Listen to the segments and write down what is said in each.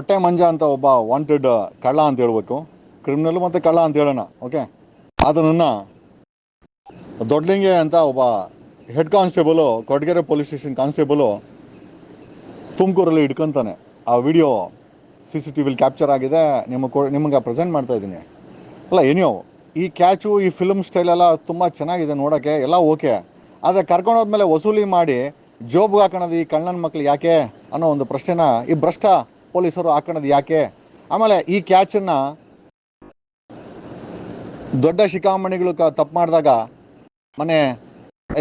ಹೊಟ್ಟೆ ಮಂಜ ಅಂತ ಒಬ್ಬ ವಾಂಟೆಡ್ ಕಳ್ಳ ಅಂತ ಹೇಳ್ಬೇಕು. ಕ್ರಿಮಿನಲ್ ಮತ್ತು ಕಳ್ಳ ಅಂತ ಹೇಳೋಣ ಓಕೆ ಅದನ್ನು ದೊಡ್ಡಲಿಂಗೆ ಅಂತ ಒಬ್ಬ head constable Kodagere police station constable ತುಮಕೂರಲ್ಲಿ ಇಟ್ಕೊಂತಾನೆ. ಆ ವಿಡಿಯೋ ಸಿ ಸಿ ಟಿ ವಿಲಿ ಕ್ಯಾಪ್ಚರ್ ಆಗಿದೆ. ನಿಮಗೆ ಕೊ, ನಿಮಗೆ ಪ್ರೆಸೆಂಟ್ ಮಾಡ್ತಾ ಇದ್ದೀನಿ. ಅಲ್ಲ ಏನೋ ಈ ಕ್ಯಾಚು ಈ ಫಿಲ್ಮ್ ಸ್ಟೈಲ್ ಎಲ್ಲ ತುಂಬ ಚೆನ್ನಾಗಿದೆ ನೋಡೋಕ್ಕೆ ಎಲ್ಲ ಓಕೆ ಆದರೆ ಕರ್ಕೊಂಡೋದ್ಮೇಲೆ ವಸೂಲಿ ಮಾಡಿ ಜೋಬ್ಗೆ ಹಾಕೋಣದು ಈ ಕಳ್ಳನ ಮಕ್ಳು ಯಾಕೆ ಅನ್ನೋ ಒಂದು ಪ್ರಶ್ನೆನ ಈ ಭ್ರಷ್ಟ ಪೊಲೀಸರು ಹಾಕೋಣದು ಯಾಕೆ? ಆಮೇಲೆ ಈ ಕ್ಯಾಚನ್ನು ದೊಡ್ಡ ಶಿಖಾಮಣಿಗಳು ಕ ತಪ್ಪು ಮಾಡಿದಾಗ ಮನೆ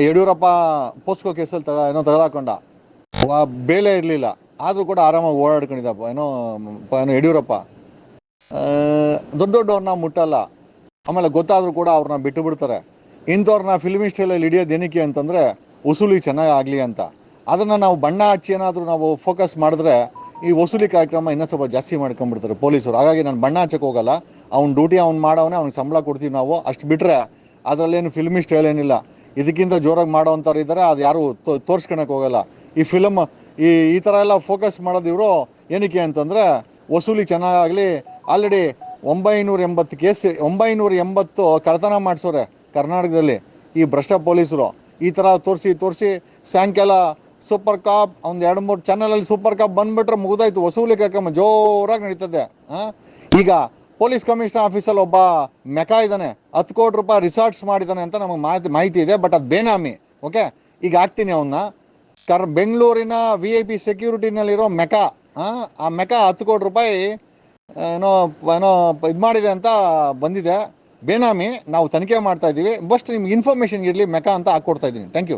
ಯಡಿಯೂರಪ್ಪ ಪೋಸ್ಕೋ ಕೇಸಲ್ಲಿ ತಗ ಏನೋ ತಗೊಳಕೊಂಡ ಬೇಲೆ ಇರಲಿಲ್ಲ. ಆದರೂ ಕೂಡ ಆರಾಮಾಗಿ ಓಡಾಡ್ಕೊಂಡಿದ್ದಪ್ಪ ಏನೋ ಏನೋ ಯಡಿಯೂರಪ್ಪ. ದೊಡ್ಡ ದೊಡ್ಡವ್ರನ್ನ ಮುಟ್ಟಲ್ಲ. ಆಮೇಲೆ ಗೊತ್ತಾದರೂ ಕೂಡ ಅವ್ರನ್ನ ಬಿಟ್ಟು ಬಿಡ್ತಾರೆ. ಇಂಥವ್ರನ್ನ ಫಿಲ್ಮ್ ಸ್ಟೈಲಲ್ಲಿ ಹಿಡಿಯೋದು ಏನಕ್ಕೆ ಅಂತಂದರೆ ಉಸುಲಿ ಚೆನ್ನಾಗಿ ಆಗಲಿ ಅಂತ. ಅದನ್ನು ನಾವು ಬಣ್ಣ ಹಚ್ಚಿ ಏನಾದರೂ ನಾವು ಫೋಕಸ್ ಮಾಡಿದ್ರೆ ಈ ವಸೂಲಿ ಕಾರ್ಯಕ್ರಮ ಇನ್ನೂ ಸ್ವಲ್ಪ ಜಾಸ್ತಿ ಮಾಡ್ಕೊಂಡ್ಬಿಡ್ತಾರೆ ಪೊಲೀಸರು. ಹಾಗಾಗಿ ನಾನು ಬಣ್ಣ ಹಚ್ಚಕ್ಕೆ ಹೋಗಲ್ಲ. ಅವ್ನು ಡ್ಯೂಟಿ ಅವ್ನು ಮಾಡೋವನೇ, ಅವ್ನಿಗೆ ಸಂಬಳ ಕೊಡ್ತೀವಿ ನಾವು. ಅಷ್ಟು ಬಿಟ್ಟರೆ ಅದರಲ್ಲೇನು ಫಿಲ್ಮಿ ಸ್ಟೈಲ್ ಏನಿಲ್ಲ ಇದಕ್ಕಿಂತ ಜೋರಾಗಿ ಮಾಡೋವಂಥವ್ರು ಇದ್ದಾರೆ ಅದು ಯಾರು ತೋರಿಸ್ಕೊಳಕ್ಕೆ ಹೋಗಲ್ಲ. ಈ ಫಿಲಮ್ ಈ ಈ ಥರ ಎಲ್ಲ ಫೋಕಸ್ ಮಾಡೋದು ಇವರು ಏನಕ್ಕೆ ಅಂತಂದರೆ, ವಸೂಲಿ ಚೆನ್ನಾಗಾಗಲಿ ಆಲ್ರೆಡಿ ಒಂಬೈನೂರ ಎಂಬತ್ತು ಕೇಸ್ ಒಂಬೈನೂರ ಎಂಬತ್ತು ಕಳ್ತನ ಮಾಡಿಸೋರೆ ಕರ್ನಾಟಕದಲ್ಲಿ ಈ ಭ್ರಷ್ಟ ಪೊಲೀಸರು. ಈ ಥರ ತೋರಿಸಿ ತೋರಿಸಿ ಸಾಯಂಕಾಲ ಸೂಪರ್ ಕಾಪ್ ಒಂದು ಎರಡು ಮೂರು ಚಾನಲಲ್ಲಿ ಸೂಪರ್ ಕಾಪ್ ಬಂದುಬಿಟ್ರೆ ಮುಗಿದಾಯ್ತು. ವಸೂಲಿ ಕಾರ್ಯಕ್ರಮ ಜೋರಾಗಿ ನಡೀತದೆ ಈಗ ಪೊಲೀಸ್ ಕಮಿಷನರ್ ಆಫೀಸಲ್ಲಿ ಒಬ್ಬ ಮೆಕಾ ಇದ್ದಾನೆ, ಹತ್ತು ಕೋಟಿ ರೂಪಾಯಿ ರಿಸಾರ್ಟ್ಸ್ ಮಾಡಿದ್ದಾನೆ ಅಂತ ನಮಗೆ ಮಾಹಿತಿ ಮಾಹಿತಿ ಇದೆ ಬಟ್ ಅದು ಬೇನಾಮಿ ಓಕೆ ಈಗ ಹಾಕ್ತೀನಿ ಅವನ್ನ ಕರ್, ಬೆಂಗಳೂರಿನ ವಿ ಐ ಪಿ ಸೆಕ್ಯೂರಿಟಿನಲ್ಲಿರೋ ಮೆಕಾ, ಆ? ಮೆಕಾ ಹತ್ತು ಕೋಟಿ ರೂಪಾಯಿ ಏನೋ ಏನೋ ಇದು ಮಾಡಿದೆ ಅಂತ ಬಂದಿದೆ. ಬೇನಾಮಿ, ನಾವು ತನಿಖೆ ಮಾಡ್ತಾ ಇದ್ದೀವಿ. ಬಸ್ಟ್ ನಿಮ್ಗೆ ಇನ್ಫಾರ್ಮೇಷನ್ ಇರಲಿ, ಮೆಕಾ ಅಂತ ಹಾಕ್ಕೊಡ್ತಾ ಇದ್ದೀನಿ. Thank you